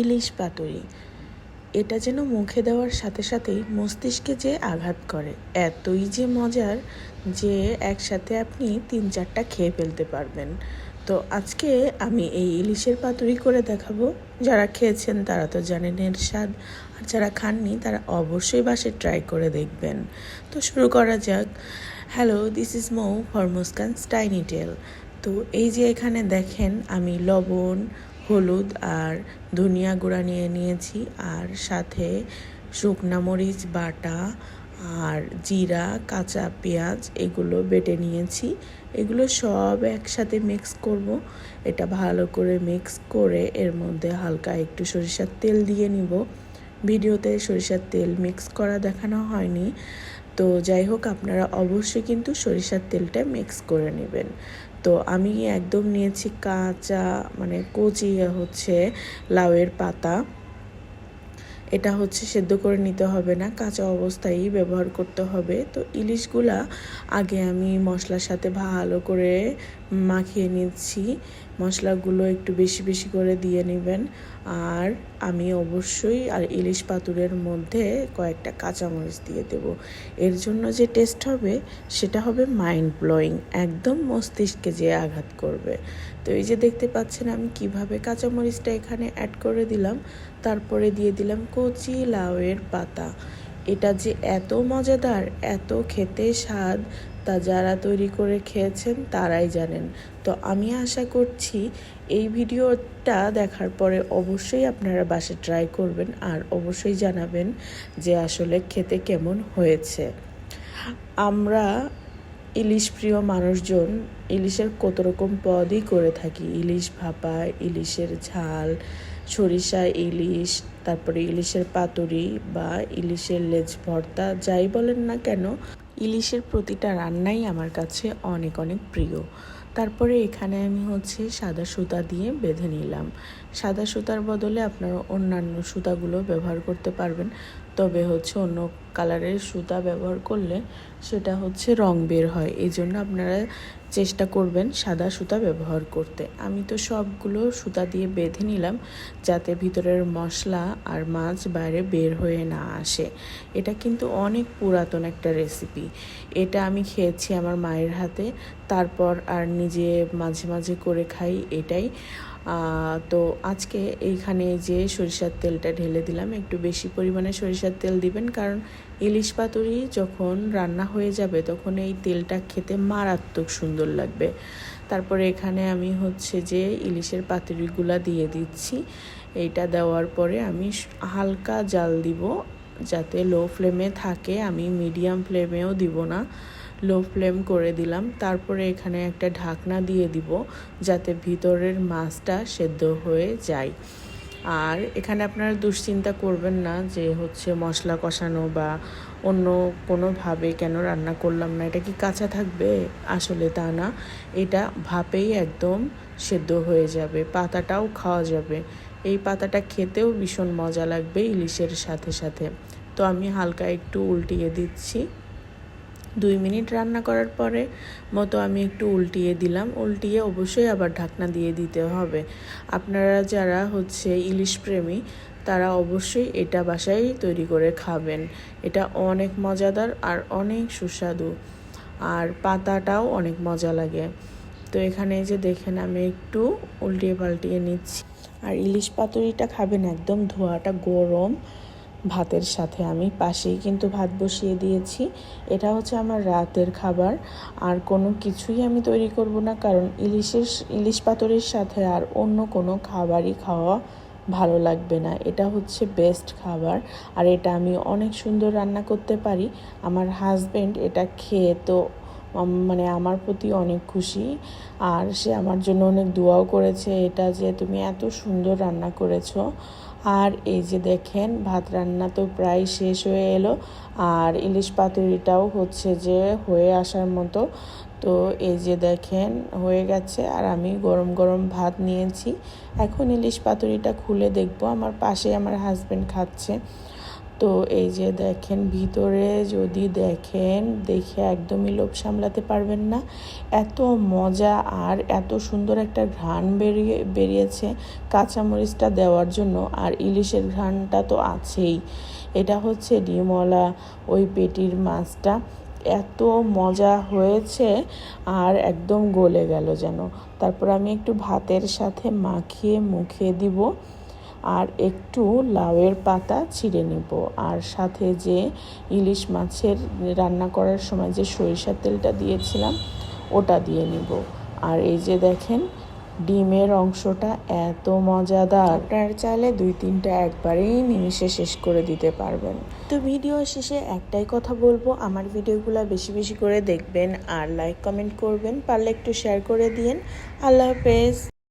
ইলিশ পাতুরি। এটা যেন মুখে দেওয়ার সাথে সাথেই মস্তিষ্কে যে আঘাত করে, এতই যে মজার যে একসাথে আপনি তিন চারটা খেয়ে ফেলতে পারবেন। তো আজকে আমি এই ইলিশের পাতুরি করে দেখাবো। যারা খেয়েছেন তারা তো জানেন এর স্বাদ, আর যারা খাননি তারা অবশ্যই বাসে ট্রাই করে দেখবেন। তো শুরু করা যাক। Hello, this is Mou for Muskan স্টাইনি টেল তো এই যে এখানে দেখেন আমি লবণ হলুদ আর ধনিয়া গুঁড়া নিয়ে নিয়েছি। আর সাথে শুকনা মরিচ, বাটা আর জিরা, কাঁচা পেঁয়াজ এগুলো বেটে নিয়েছি। এগুলো সব একসাথে মিক্স করব। এটা ভালো করে মিক্স করে এর মধ্যে হালকা একটু সরিষার তেল দিয়ে নিব। ভিডিওতে সরিষার তেল মিক্স করা দেখানো হয়নি। তো যাই হোক, আপনারা অবশ্যই কিন্তু সরিষার তেলটা মিক্স করে নেবেন। তো আমি একদম নিয়েছি কাঁচা মানে কচি হচ্ছে লাউয়ের পাতা। এটা হচ্ছে সেদ্ধ করে নিতে হবে না, কাঁচা অবস্থায় ব্যবহার করতে হবে। তো ইলিশগুলা আগে আমি মশলার সাথে ভালো করে মাখিয়ে নিচ্ছি। মশলাগুলো একটু বেশি বেশি করে দিয়ে নেবেন। আর আমি অবশ্যই আর ইলিশ পাতুরের মধ্যে কয়েকটা কাঁচামরিচ দিয়ে দেব। এর জন্য যে টেস্ট হবে সেটা হবে মাইন্ড ব্লোয়িং একদম মস্তিষ্কে যে আঘাত করবে। তো এই যে দেখতে পাচ্ছেন আমি কীভাবে কাঁচামরিচটা এখানে অ্যাড করে দিলাম। তারপরে দিয়ে দিলাম কচি লাউয়ের পাতা। এটা যে এত মজাদার, এত খেতে স্বাদ তা যারা তৈরি করে খেয়েছেন তারাই জানেন। তো আমি আশা করছি এই ভিডিওটা দেখার পরে অবশ্যই আপনারা বাসে ট্রাই করবেন আর অবশ্যই জানাবেন যে আসলে খেতে কেমন হয়েছে। আমরা ইলিশ প্রিয় মানুষজন ইলিশের কত রকম পদই করে থাকি। ইলিশ ভাপা, ইলিশের ঝাল, সরিষা ইলিশ, তারপরে ইলিশের পাতুরি বা ইলিশের লেজ ভর্তা, যাই বলেন না কেন, ইলিশের প্রতিটা রান্নাই আমার কাছে অনেক অনেক প্রিয়। তারপরে এখানে আমি হচ্ছে সাদা সুতা দিয়ে বেঁধে নিলাম। সাদা সুতার বদলে আপনারা অন্যান্য সুতাগুলো ব্যবহার করতে পারবেন। তবে হচ্ছে অন্য কালারের সুতা ব্যবহার করলে সেটা হচ্ছে রং বের হয়। এই জন্য আপনারা চেষ্টা করবেন সাদা সুতা ব্যবহার করতে। আমি তো সবগুলো সুতা দিয়ে বেঁধে নিলাম যাতে ভিতরের মশলা আর মাছ বাইরে বের হয়ে না আসে। এটা কিন্তু অনেক পুরাতন একটা রেসিপি। এটা আমি খেয়েছি আমার মায়ের হাতে। তারপর আর নিজে মাঝে মাঝে করে খাই এটাই। তো আজকে এইখানে যে সরিষার তেলটা ঢেলে দিলাম, একটু বেশি পরিমাণে সরিষার তেল দিবেন, কারণ ইলিশ পাতুরি যখন রান্না হয়ে যাবে তখন এই তেলটা খেতে মারাত্মক সুন্দর লাগবে। তারপরে এখানে আমি হচ্ছে যে ইলিশের পাতুরিগুলা দিয়ে দিচ্ছি। এইটা দেওয়ার পরে আমি হালকা জাল দিব, যাতে লো ফ্লেমে থাকে, আমি মিডিয়াম ফ্লেমেও দিব না। লো ফ্লেম করে দিলাম। তারপরে এখানে একটা ঢাকনা দিয়ে দিব যাতে ভিতরের মাছটা সেদ্ধ হয়ে যায়। আর এখানে আপনারা দুশ্চিন্তা করবেন না যে হচ্ছে মশলা কষানো বা অন্য কোনোভাবে কেন রান্না করলাম না। এটা কি কাঁচা থাকবে? আসলে তা না। এটা ভাপেই একদম সেদ্ধ হয়ে যাবে। পাতাটাও খাওয়া যাবে। এই পাতাটা খেতেও ভীষণ মজা লাগবে ইলিশের সাথে সাথে। তো আমি হালকা একটু উল্টিয়ে দিচ্ছি। দুই মিনিট রান্না করার পরে মতো আমি একটু উল্টিয়ে দিলাম। উল্টিয়ে অবশ্যই আবার ঢাকনা দিয়ে দিতে হবে। আপনারা যারা হচ্ছে ইলিশ প্রেমী, তারা অবশ্যই এটা বাসায় তৈরি করে খাবেন। এটা অনেক মজাদার আর অনেক সুস্বাদু। আর পাতাটাও অনেক মজা লাগে। তো এখানে যে দেখেন, আমি একটু উল্টিয়ে পাল্টিয়ে নিচ্ছি। আর ইলিশ পাতুরিটা খাবেন একদম ধোয়াটা গরম। ভাতের সাথে আমি পাশেই কিন্তু ভাত বসিয়ে দিয়েছি। এটা হচ্ছে আমার রাতের খাবার। আর কোনো কিছুই আমি তৈরি করব না, কারণ ইলিশের, ইলিশ পাতরের সাথে আর অন্য কোনো খাবারই খাওয়া ভালো লাগবে না। এটা হচ্ছে বেস্ট খাবার। আর এটা আমি অনেক সুন্দর রান্না করতে পারি। আমার হাজব্যান্ড এটা খেয়ে তো মানে আমার প্রতি অনেক খুশি। আর সে আমার জন্য অনেক দোয়াও করেছে, এটা যে তুমি এত সুন্দর রান্না করেছ। আর এই যে দেখেন, ভাত রান্না তো প্রায় শেষ হয়ে এলো। আর ইলিশ পাতুরিটাও হচ্ছে যে হয়ে আসার মতো। তো এই যে দেখেন, হয়ে গেছে। আর আমি গরম গরম ভাত নিয়েছি। এখন ইলিশ পাতুরিটা খুলে দেখব। আমার পাশে আমার হাজব্যান্ড খাচ্ছে। তো এই যে দেখেন, ভিতরে যদি দেখেন, দেখে একদমই লোভ সামলাতে পারবেন না। এত মজা আর এত সুন্দর একটা ঘ্রাণ বেরিয়ে, বেরিয়েছে কাঁচামরিচটা দেওয়ার জন্য, আর ইলিশের ঘ্রাণটা তো আছেই। এটা হচ্ছে ডিমওয়ালা ওই পেটির মাছটা। এত মজা হয়েছে আর একদম গলে গেল যেন। তারপর আমি একটু ভাতের সাথে মাখিয়ে মুখে দিব। আর একটু লাউয়ের পাতা ছিঁড়ে নিব। আর সাথে যে ইলিশ মাছের রান্না করার সময় যে সরিষার তেলটা দিয়েছিলাম, ওটা দিয়ে নেব। আর এই যে দেখেন, ডিমের অংশটা এত মজাদার। আপনার চাইলে দুই তিনটা একবারেই নিমিশে শেষ করে দিতে পারবেন। তো ভিডিও শেষে একটাই কথা বলব, আমার ভিডিওগুলো বেশি বেশি করে দেখবেন আর লাইক কমেন্ট করবেন, পারলে একটু শেয়ার করে দিন আল্লাহ হাফেজ।